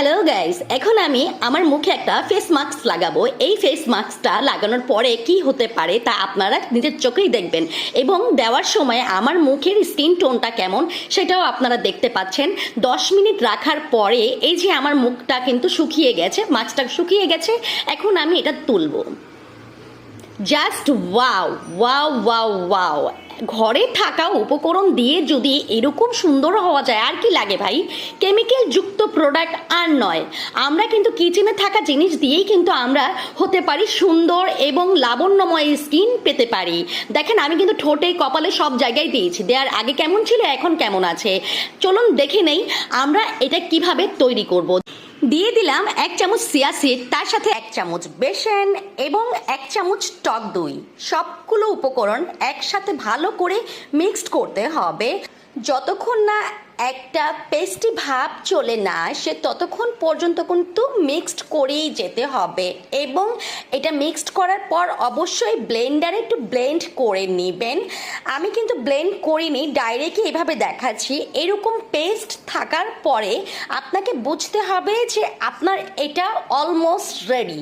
Hello guys এখন আমি আমার মুখে একটা ফেস মাস্ক লাগাবো। এই ফেস মাস্কটা লাগানোর পরে কি হতে পারে তা আপনারা নিজের চোখেই দেখবেন। এবং দেওয়ার সময় আমার মুখের স্কিন টোনটা কেমন সেটাও আপনারা দেখতে পাচ্ছেন। দশ মিনিট রাখার পরে এই যে আমার মুখটা কিন্তু শুকিয়ে গেছে মাছটা শুকিয়ে গেছে, এখন আমি এটা তুলবো। Just wow wow wow wow ঘরে থাকা উপকরণ দিয়ে যদি এরকম সুন্দর হওয়া যায়, আর কি লাগে ভাই? কেমিক্যাল যুক্ত প্রোডাক্ট আর নয়। আমরা কিন্তু কিচেনে থাকা জিনিস দিয়েই কিন্তু আমরা হতে পারি সুন্দর এবং লাবণ্যময় স্কিন পেতে পারি। দেখেন, আমি কিন্তু ঠোঁটে কপালে সব জায়গায় দিয়েছি। দেওয়ার আগে কেমন ছিল, এখন কেমন আছে? চলুন দেখে নেই, আমরা এটা কীভাবে তৈরি করব। দিয়ে দিলাম এক চামচ সিয়া সিড, তার সাথে এক চামচ বেসন এবং এক চামচ টক দই। সবগুলো উপকরণ একসাথে ভালো করে মিক্সড করতে হবে। যতক্ষণ না একটা পেস্টি ভাব চলে না আসে, ততক্ষণ পর্যন্ত কিন্তু মিক্সড করেই যেতে হবে। এবং এটা মিক্সড করার পর অবশ্যই ব্লেন্ডারে একটু ব্লেন্ড করে নেবেন। আমি কিন্তু ব্লেন্ড করিনি ডাইরেক্টই এভাবে দেখাচ্ছি। এরকম পেস্ট থাকার পরে আপনাকে বুঝতে হবে যে আপনার এটা অলমোস্ট রেডি